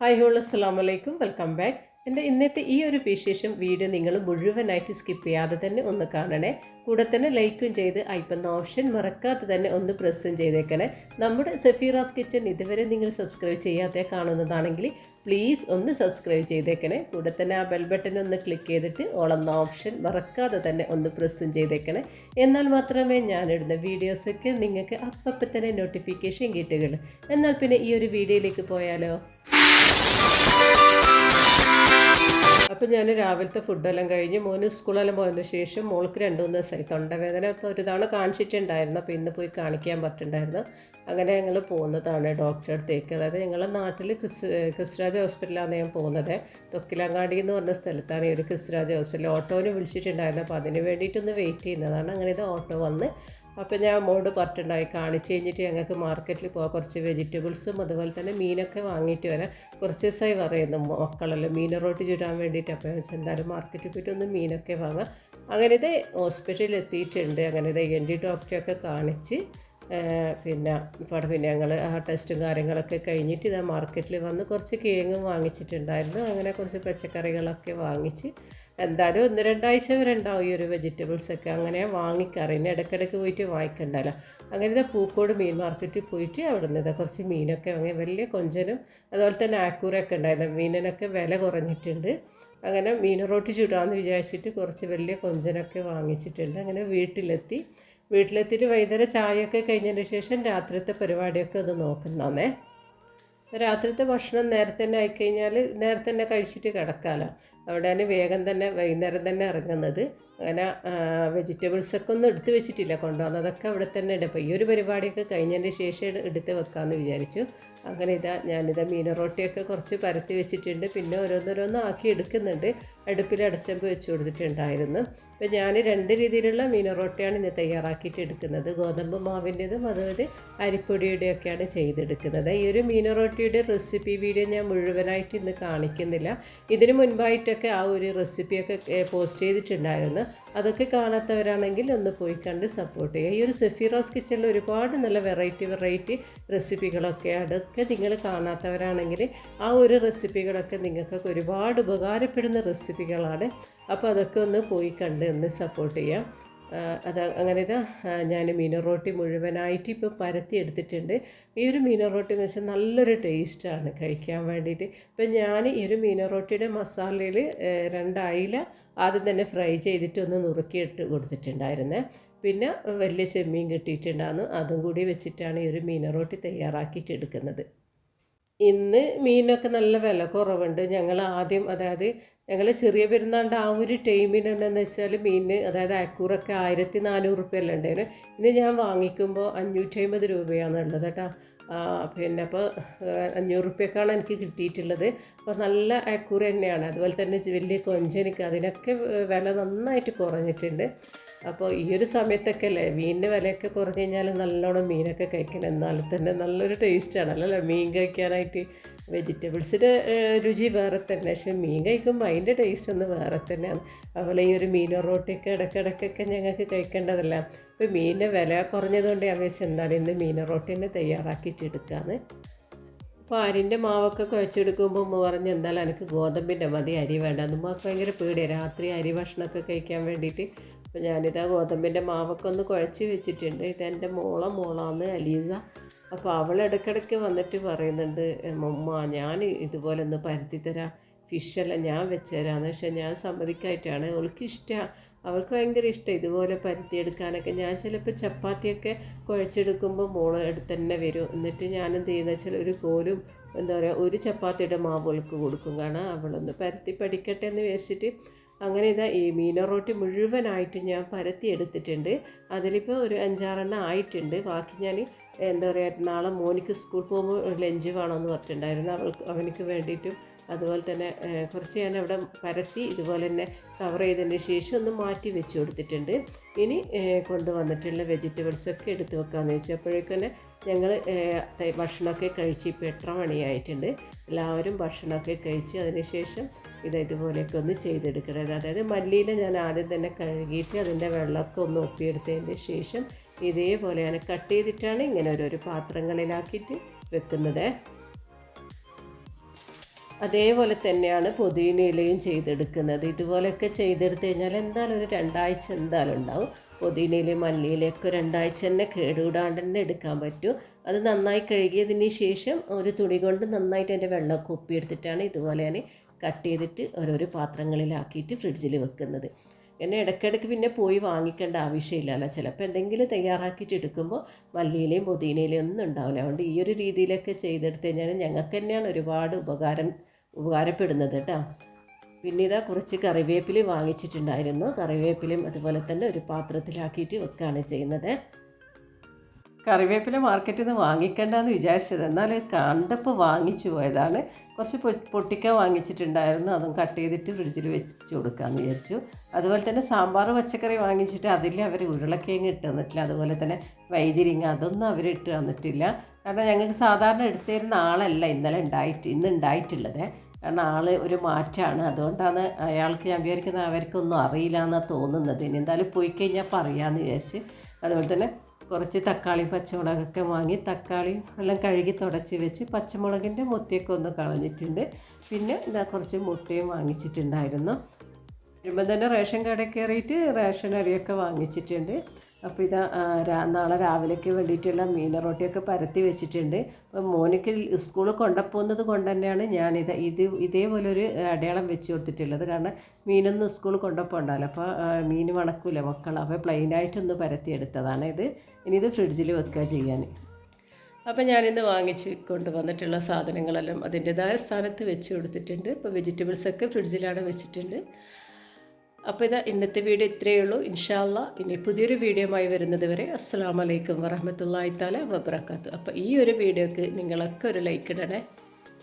Hi whole അസ്സാം വലൈക്കും welcome back എന്റെ ഇന്നത്തെ ഈ ഒരു വിശേഷം വീഡിയോ നിങ്ങൾ മുഴുവനായിട്ട് സ്കിപ്പ് ചെയ്യാതെ തന്നെ ഒന്ന് കാണണേ. കൂടെ തന്നെ ലൈക്കും ചെയ്ത് ഐപ്പന്ന ഓപ്ഷൻ മറക്കാതെ തന്നെ ഒന്ന് പ്രസ്സും ചെയ്തേക്കണേ. നമ്മുടെ സഫീറാസ് കിച്ചൺ ഇതുവരെ നിങ്ങൾ സബ്സ്ക്രൈബ് ചെയ്യാതെ കാണുന്നതാണെങ്കിൽ പ്ലീസ് ഒന്ന് സബ്സ്ക്രൈബ് ചെയ്തേക്കണേ. കൂടെ തന്നെ ആ ബെൽ ബട്ടൺ ഒന്ന് ക്ലിക്ക് ചെയ്തിട്ട് ഓളെന്ന ഓപ്ഷൻ മറക്കാതെ തന്നെ ഒന്ന് പ്രസ്സും ചെയ്തേക്കണേ. എന്നാൽ മാത്രമേ ഞാനിടുന്ന വീഡിയോസൊക്കെ നിങ്ങൾക്ക് അപ്പം തന്നെ നോട്ടിഫിക്കേഷൻ കിട്ടുകയുള്ളൂ. എന്നാൽ പിന്നെ ഈ ഒരു വീഡിയോയിലേക്ക് പോയാലോ? അപ്പം ഞാൻ രാവിലത്തെ ഫുഡെല്ലാം കഴിഞ്ഞ് മോന് സ്കൂളെല്ലാം പോയതിന് ശേഷം മോൾക്ക് രണ്ട് മൂന്ന് ദിവസമായി. തൊണ്ടവേദന ഇപ്പോൾ ഒരു തവണ കാണിച്ചിട്ടുണ്ടായിരുന്നു. അപ്പോൾ ഇന്ന് പോയി കാണിക്കാൻ പറ്റുന്നുണ്ടായിരുന്നു അങ്ങനെ ഞങ്ങൾ പോകുന്നതാണ് ഡോക്ടറെ അടുത്തേക്ക്. അതായത് ഞങ്ങളുടെ നാട്ടിൽ ക്രിസ് ക്രിസ്തുരാജ് ഹോസ്പിറ്റലാണ് ഞാൻ പോകുന്നത് തൊക്കിലങ്ങാടി എന്ന് പറഞ്ഞ സ്ഥലത്താണ് ഈ ഒരു ക്രിസ്തുരാജ് ഹോസ്പിറ്റൽ. ഓട്ടോനെ വിളിച്ചിട്ടുണ്ടായിരുന്നു. അപ്പോൾ അതിന് വേണ്ടിയിട്ടൊന്ന് വെയിറ്റ് ചെയ്യുന്നതാണ്. അങ്ങനെ ഇത് ഓട്ടോ വന്ന് അപ്പോൾ ഞാൻ അമ്മോട് പറഞ്ഞിട്ടുണ്ടായി കാണിച്ച് കഴിഞ്ഞിട്ട് ഞങ്ങൾക്ക് മാർക്കറ്റിൽ പോകാം കുറച്ച് വെജിറ്റബിൾസും അതുപോലെ തന്നെ മീനൊക്കെ വാങ്ങിയിട്ട് വരാം. കുറച്ച് ദിവസമായി പറയുന്നു മക്കളെല്ലാം മീൻ റോട്ടി ചുടാൻ വേണ്ടിയിട്ട്. അപ്പോൾ എന്തായാലും മാർക്കറ്റിൽ പോയിട്ട് ഒന്ന് മീനൊക്കെ വാങ്ങാം. അങ്ങനെ ഇത് ഹോസ്പിറ്റലിൽ എത്തിയിട്ടുണ്ട്. അങ്ങനെ ഇത് എൻ ഡി ഡോക്ടറെയൊക്കെ കാണിച്ച് പിന്നെ ഇപ്പോൾ പിന്നെ ഞങ്ങൾ ആ ടെസ്റ്റും കാര്യങ്ങളൊക്കെ കഴിഞ്ഞിട്ട് ഇതാ മാർക്കറ്റിൽ വന്ന് കുറച്ച് കിഴങ്ങും വാങ്ങിച്ചിട്ടുണ്ടായിരുന്നു. അങ്ങനെ കുറച്ച് പച്ചക്കറികളൊക്കെ വാങ്ങിച്ച് എന്തായാലും ഒന്ന് രണ്ടാഴ്ച വരെ ഉണ്ടാവും ഈ ഒരു വെജിറ്റബിൾസ് ഒക്കെ. അങ്ങനെ വാങ്ങിക്കാറ്. ഇനി ഇടയ്ക്കിടയ്ക്ക് പോയിട്ട് വാങ്ങിക്കണ്ടല്ലോ. അങ്ങനെ ഇതാ പൂക്കോട് മീൻ മാർക്കറ്റിൽ പോയിട്ട് അവിടെ നിന്ന് കുറച്ച് മീനൊക്കെ വാങ്ങി. വലിയ കൊഞ്ചനും അതുപോലെ തന്നെ ആക്കൂറൊക്കെ ഉണ്ടായിരുന്നു. മീനിനൊക്കെ വില കുറഞ്ഞിട്ടുണ്ട്. അങ്ങനെ മീൻ റോട്ടി ചുടാമെന്ന് വിചാരിച്ചിട്ട് കുറച്ച് വലിയ കൊഞ്ചനൊക്കെ വാങ്ങിച്ചിട്ടുണ്ട്. അങ്ങനെ വീട്ടിലെത്തി. വീട്ടിലെത്തിയിട്ട് വൈകുന്നേരം ചായയൊക്കെ കഴിഞ്ഞതിന് ശേഷം രാത്രിത്തെ പരിപാടിയൊക്കെ ഒന്ന് നോക്കുന്നതാണേ രാത്രിത്തെ ഭക്ഷണം നേരത്തെ തന്നെ ആയിക്കഴിഞ്ഞാൽ നേരത്തെ തന്നെ കഴിച്ചിട്ട് കിടക്കാമല്ലോ അവിടെയാണ് വേഗം തന്നെ വൈകുന്നേരം തന്നെ ഇറങ്ങുന്നത്. അങ്ങനെ വെജിറ്റബിൾസൊക്കെ ഒന്നും എടുത്ത് വെച്ചിട്ടില്ല കൊണ്ടുവന്നതൊക്കെ അവിടെ തന്നെ ഉണ്ട്. അപ്പോൾ ഈ ഒരു പരിപാടിയൊക്കെ കഴിഞ്ഞതിന്റെ ശേഷം എടുത്ത് വെക്കാമെന്ന് വിചാരിച്ചു. അങ്ങനെ ഇതാ ഞാനിതാ മീന റോട്ടിയൊക്കെ കുറച്ച് പരത്തി വെച്ചിട്ടുണ്ട്. പിന്നെ ഓരോന്നോരോന്ന് ആക്കി എടുക്കുന്നുണ്ട്. അടുപ്പിൽ അടച്ചമ്പ് വെച്ച് കൊടുത്തിട്ടുണ്ടായിരുന്നു. അപ്പോൾ ഞാൻ രണ്ട് രീതിയിലുള്ള മീന റൊട്ടിയാണ് ഇന്ന് തയ്യാറാക്കിയിട്ട് എടുക്കുന്നത്. ഗോതമ്പ് മാവിന്റെതും അതുപോലെ അരിപ്പൊടിയുടെയൊക്കെയാണ് ചെയ്തെടുക്കുന്നത്. ഈ ഒരു മീന റൊട്ടിയുടെ റെസിപ്പി വീഡിയോ ഞാൻ മുഴുവനായിട്ട് ഇന്ന് കാണിക്കുന്നില്ല. ഇതിനു മുൻപായിട്ടൊക്കെ ആ ഒരു റെസിപ്പിയൊക്കെ പോസ്റ്റ് ചെയ്തിട്ടുണ്ടായിരുന്നു. അതൊക്കെ കാണാത്തവരാണെങ്കിൽ ഒന്ന് പോയി കണ്ട് സപ്പോർട്ട് ചെയ്യുക. ഈ ഒരു സെഫീറാസ് കിച്ചണിൽ ഒരുപാട് നല്ല വെറൈറ്റി വെറൈറ്റി റെസിപ്പികളൊക്കെ അതൊക്കെ നിങ്ങൾ കാണാത്തവരാണെങ്കിൽ ആ ഒരു റെസിപ്പികളൊക്കെ നിങ്ങൾക്കൊക്കെ ഒരുപാട് ഉപകാരപ്പെടുന്ന റെസിപ്പികളാണ് അപ്പോൾ അതൊക്കെ ഒന്ന് പോയി കണ്ട് ഒന്ന് സപ്പോർട്ട് ചെയ്യാം അത് അങ്ങനെ ഇത് ഞാൻ മീന റോട്ടി മുഴുവനായിട്ട് ഇപ്പോൾ പരത്തി എടുത്തിട്ടുണ്ട്. ഈ ഒരു മീന റോട്ടി എന്ന് വെച്ചാൽ നല്ലൊരു ടേസ്റ്റാണ് കഴിക്കാൻ വേണ്ടിയിട്ട്. ഇപ്പം ഞാൻ ഈ ഒരു മീന റോട്ടിയുടെ മസാലയിൽ രണ്ടായില ആദ്യം തന്നെ ഫ്രൈ ചെയ്തിട്ട് ഒന്ന് നുറുക്കിയിട്ട് കൊടുത്തിട്ടുണ്ടായിരുന്നേ. പിന്നെ വലിയ ചെമ്മീൻ കിട്ടിയിട്ടുണ്ടായിരുന്നു. അതും കൂടി വെച്ചിട്ടാണ് ഈ ഒരു മീന റോട്ടി തയ്യാറാക്കിയിട്ട് എടുക്കുന്നത്. ഇന്ന് മീനൊക്കെ നല്ല വില കുറവുണ്ട്. ഞങ്ങൾ ആദ്യം അതായത് ഞങ്ങൾ ചെറിയ പെരുന്നാളിന്റെ ആ ഒരു എന്താണെന്ന് വെച്ചാൽ മീനിന് അതായത് അക്കൂറൊക്കെ ആയിരത്തി നാനൂറ് റുപ്യല്ല ഉണ്ടായിരുന്നു ഞാൻ വാങ്ങിക്കുമ്പോൾ അഞ്ഞൂറ്റി അമ്പത് രൂപയാണ് ഉള്ളത് കേട്ടോ. പിന്നെ അപ്പോൾ അഞ്ഞൂറ് റുപ്യക്കാണ് എനിക്ക് കിട്ടിയിട്ടുള്ളത്. അപ്പോൾ നല്ല അക്കൂറ തന്നെയാണ്. അതുപോലെ തന്നെ വലിയ കൊഞ്ചനിക്ക് അതിനൊക്കെ വില നന്നായിട്ട് കുറഞ്ഞിട്ടുണ്ട്. അപ്പോൾ ഈ ഒരു സമയത്തൊക്കെ അല്ലേ മീനിന്റെ വിലയൊക്കെ കുറഞ്ഞു കഴിഞ്ഞാൽ നല്ലോണം മീനൊക്കെ കഴിക്കണം. എന്നാൽ തന്നെ നല്ലൊരു ടേസ്റ്റാണ് അല്ലല്ലോ മീൻ കഴിക്കാനായിട്ട്. വെജിറ്റബിൾസിന്റെ രുചി വേറെ തന്നെ. പക്ഷേ മീൻ കഴിക്കുമ്പോൾ അതിന്റെ ടേസ്റ്റ് ഒന്ന് വേറെ തന്നെയാണ്. അതുപോലെ ഈ ഒരു മീനോ റോട്ടിയൊക്കെ ഇടയ്ക്കിടയ്ക്കൊക്കെ ഞങ്ങൾക്ക് കഴിക്കേണ്ടതല്ല. ഇപ്പോൾ മീനിന്റെ വില കുറഞ്ഞതുകൊണ്ട് ഞാൻ വെച്ച് എന്താണ് ഇന്ന് മീനോ റോട്ടി തന്നെ തയ്യാറാക്കിയിട്ട് അപ്പോൾ അരിന്റെ മാവൊക്കെ കുഴച്ചെടുക്കുമ്പോൾ ഉമ്മ പറഞ്ഞ് എന്തായാലും എനിക്ക് ഗോതമ്പിന്റെ മതി അരി വേണ്ട. ഉമ്മക്ക് ഭയങ്കര പേടിയാണ് രാത്രി അരി ഭക്ഷണമൊക്കെ കഴിക്കാൻ വേണ്ടിയിട്ട്. അപ്പോൾ ഞാനിതാ ഗോതമ്പിന്റെ മാവൊക്കെ ഒന്ന് കുഴച്ച് വെച്ചിട്ടുണ്ട്. ഇതെന്റെ മോള മോളാന്ന് അലീസ അപ്പോൾ അവൾ ഇടയ്ക്കിടയ്ക്ക് വന്നിട്ട് പറയുന്നുണ്ട് മമ്മ ഞാൻ ഇതുപോലെ ഒന്ന് പരത്തി തരാം. ഫിഷെല്ലാം ഞാൻ വെച്ച് തരാമെന്ന് പക്ഷേ ഞാൻ സമ്മതിക്കായിട്ടാണ്. അവൾക്ക് ഇഷ്ടമാണ് അവൾക്ക് ഭയങ്കര ഇഷ്ടം ഇതുപോലെ പരത്തിയെടുക്കാനൊക്കെ. ഞാൻ ചിലപ്പോൾ ചപ്പാത്തിയൊക്കെ കുഴച്ചെടുക്കുമ്പോൾ മോൾ അടുത്ത് തന്നെ വരും. എന്നിട്ട് ഞാനെന്ത് ചെയ്യുന്ന വെച്ചാൽ ഒരു കോലും എന്താ പറയുക ഒരു ചപ്പാത്തിയുടെ മാവ് അവൾക്ക് കൊടുക്കും. കാരണം അവളൊന്ന് പരത്തി പഠിക്കട്ടെ എന്ന് വിചാരിച്ചിട്ട് അങ്ങനെ ഇതാ ഈ മീന റോട്ടി മുഴുവനായിട്ട് ഞാൻ പരത്തി എടുത്തിട്ടുണ്ട് അതിലിപ്പോൾ ഒരു അഞ്ചാറെണ്ണം ആയിട്ടുണ്ട്. ബാക്കി ഞാൻ എന്താ പറയുക നാളെ മോനിക്ക് സ്കൂൾ പോകുമ്പോൾ ലഞ്ച് വേണമെന്ന് പറഞ്ഞിട്ടുണ്ടായിരുന്നു. അവൾക്ക് അവനിക്ക് വേണ്ടിയിട്ടും അതുപോലെ തന്നെ കുറച്ച് ഞാൻ അവിടെ പരത്തി ഇതുപോലെ തന്നെ കവർ ചെയ്തതിന് ശേഷം ഒന്ന് മാറ്റി വെച്ച് കൊടുത്തിട്ടുണ്ട്. ഇനി കൊണ്ടുവന്നിട്ടുള്ള വെജിറ്റബിൾസൊക്കെ എടുത്ത് വെക്കാമെന്ന് അപ്പോഴേക്കും തന്നെ ഞങ്ങൾ ഭക്ഷണമൊക്കെ കഴിച്ച് ഇപ്പോൾ എട്ടര മണിയായിട്ടുണ്ട്? എല്ലാവരും ഭക്ഷണമൊക്കെ കഴിച്ച് അതിനുശേഷം ഇത് ഇതുപോലെയൊക്കെ ഒന്ന് ചെയ്തെടുക്കണത്. അതായത് മല്ലിയില ഞാൻ ആദ്യം തന്നെ കഴുകിയിട്ട് അതിന്റെ വെള്ളമൊക്കെ ഒന്ന് ഒപ്പിയെടുത്തതിന്റെ ശേഷം ഇതേപോലെ ഞാൻ കട്ട് ചെയ്തിട്ടാണ് ഇങ്ങനെ ഓരോരോ പാത്രങ്ങളിലാക്കിയിട്ട് വെക്കുന്നത്. അതേപോലെ തന്നെയാണ് പുതിനയിലയും ചെയ്തെടുക്കുന്നത്. ഇതുപോലെയൊക്കെ ചെയ്തെടുത്ത് കഴിഞ്ഞാൽ എന്തായാലും ഒരു രണ്ടാഴ്ച എന്തായാലും ഉണ്ടാവും. പുതിനയിലയും മല്ലിയിലൊക്കെ രണ്ടാഴ്ച തന്നെ കേടുകൂടാണ്ട് തന്നെ എടുക്കാൻ പറ്റും. അത് നന്നായി കഴുകിയതിന് ശേഷം ഒരു തുണി കൊണ്ട് നന്നായിട്ട് അതിന്റെ വെള്ളമൊക്കെ ഒപ്പിയെടുത്തിട്ടാണ് ഇതുപോലെ ഞാൻ കട്ട് ചെയ്തിട്ട് ഓരോരോ പാത്രങ്ങളിലാക്കിയിട്ട് ഫ്രിഡ്ജിൽ വെക്കുന്നത്. പിന്നെ ഇടയ്ക്കിടയ്ക്ക് പിന്നെ പോയി വാങ്ങിക്കേണ്ട ആവശ്യമില്ലല്ലോ. ചിലപ്പോൾ എന്തെങ്കിലും തയ്യാറാക്കിയിട്ട് എടുക്കുമ്പോൾ മല്ലിയിലെയും പുതിനയിലയും ഒന്നും ഉണ്ടാവില്ല. അതുകൊണ്ട് ഈ ഒരു രീതിയിലൊക്കെ ചെയ്തെടുത്ത് കഴിഞ്ഞാൽ ഞങ്ങൾക്ക് തന്നെയാണ് ഒരുപാട് ഉപകാരം ഉപകാരപ്പെടുന്നത് കേട്ടോ. പിന്നെ ഇതാ കുറച്ച് കറിവേപ്പില വാങ്ങിച്ചിട്ടുണ്ടായിരുന്നു. കറിവേപ്പിലയും അതുപോലെ തന്നെ ഒരു പാത്രത്തിലാക്കിയിട്ട് വെക്കുകയാണ് ചെയ്യുന്നത്. കറിവേപ്പില മാർക്കറ്റിൽ നിന്ന് വാങ്ങിക്കണ്ടെന്ന് വിചാരിച്ചത്. എന്നാൽ കണ്ടപ്പോൾ വാങ്ങിച്ചു പോയതാണ്. കുറച്ച് പൊട്ടിക്ക വാങ്ങിച്ചിട്ടുണ്ടായിരുന്നു. അതും കട്ട് ചെയ്തിട്ട് ഫ്രിഡ്ജിൽ വെച്ച് കൊടുക്കാമെന്ന് വിചാരിച്ചു. അതുപോലെ തന്നെ സാമ്പാർ പച്ചക്കറി വാങ്ങിച്ചിട്ട് അതിൽ അവർ ഉരുളക്കിഴങ്ങ് ഇട്ട് തന്നിട്ടില്ല. അതുപോലെ തന്നെ വൈതിരിങ്ങ അതൊന്നും അവർ ഇട്ട് തന്നിട്ടില്ല. കാരണം ഞങ്ങൾക്ക് സാധാരണ എടുത്തിരുന്ന ആളല്ല ഇന്നലെ ഉണ്ടായിട്ട് ഇന്ന് ഉണ്ടായിട്ടുള്ളത്. കാരണം ആൾ ഒരു മാറ്റമാണ് അതുകൊണ്ടാണ് അയാൾക്ക് ഞാൻ വിചാരിക്കുന്നത് അവർക്കൊന്നും അറിയില്ല എന്നാണ് തോന്നുന്നത്. ഇനി എന്തായാലും പോയി കഴിഞ്ഞാൽ പറയാമെന്ന് വിചാരിച്ച് അതുപോലെ തന്നെ കുറച്ച് തക്കാളി പച്ചമുളകൊക്കെ വാങ്ങി തക്കാളി എല്ലാം കഴുകി തുടച്ച് വെച്ച് പച്ചമുളകിന്റെ മുത്തിയൊക്കെ ഒന്ന് കളഞ്ഞിട്ടുണ്ട്. പിന്നെ ഇതാ കുറച്ച് മുട്ടയും വാങ്ങിച്ചിട്ടുണ്ടായിരുന്നു. വരുമ്പോൾ തന്നെ റേഷൻ കടയിൽ കയറിയിട്ട് റേഷൻ അരിയൊക്കെ വാങ്ങിച്ചിട്ടുണ്ട്. അപ്പോൾ ഇത് നാളെ രാവിലേക്ക് വേണ്ടിയിട്ടുള്ള മീന റൊട്ടിയൊക്കെ പരത്തി വെച്ചിട്ടുണ്ട്. അപ്പോൾ മോനിക്ക് സ്കൂളിൽ കൊണ്ടുപോകുന്നത് കൊണ്ട് തന്നെയാണ് ഞാനിത് ഇത് ഇതേപോലെ ഒരു അടയാളം വെച്ച് കൊടുത്തിട്ടുള്ളത്. കാരണം മീനൊന്നും സ്കൂളിൽ കൊണ്ടുപോകണ്ടല്ലോ അപ്പോൾ മീൻ മണക്കൂല മക്കൾ അപ്പോൾ പ്ലെയിനായിട്ടൊന്ന് പരത്തിയെടുത്തതാണ് ഇത്. ഇനി ഇത് ഫ്രിഡ്ജിൽ വെക്കുക ചെയ്യാൻ അപ്പോൾ ഞാനിന്ന് വാങ്ങിച്ച് കൊണ്ട് വന്നിട്ടുള്ള സാധനങ്ങളെല്ലാം അതിന്റെതായ സ്ഥാനത്ത് വെച്ച് കൊടുത്തിട്ടുണ്ട്. ഇപ്പോൾ വെജിറ്റബിൾസൊക്കെ ഫ്രിഡ്ജിലാണ് വെച്ചിട്ടുണ്ട്. അപ്പോൾ ഇത് ഇന്നത്തെ വീഡിയോ ഇത്രയേ ഉള്ളൂ. ഇൻഷാല്ല ഇനി പുതിയൊരു വീഡിയോയുമായി വരുന്നത് വരെ അസ്സാം വലൈക്കും വറഹമത്തല്ലായി താല വബർക്കാത്തു അപ്പോൾ ഈ ഒരു വീഡിയോക്ക് നിങ്ങളൊക്കെ ഒരു ലൈക്ക് ഇടണേ.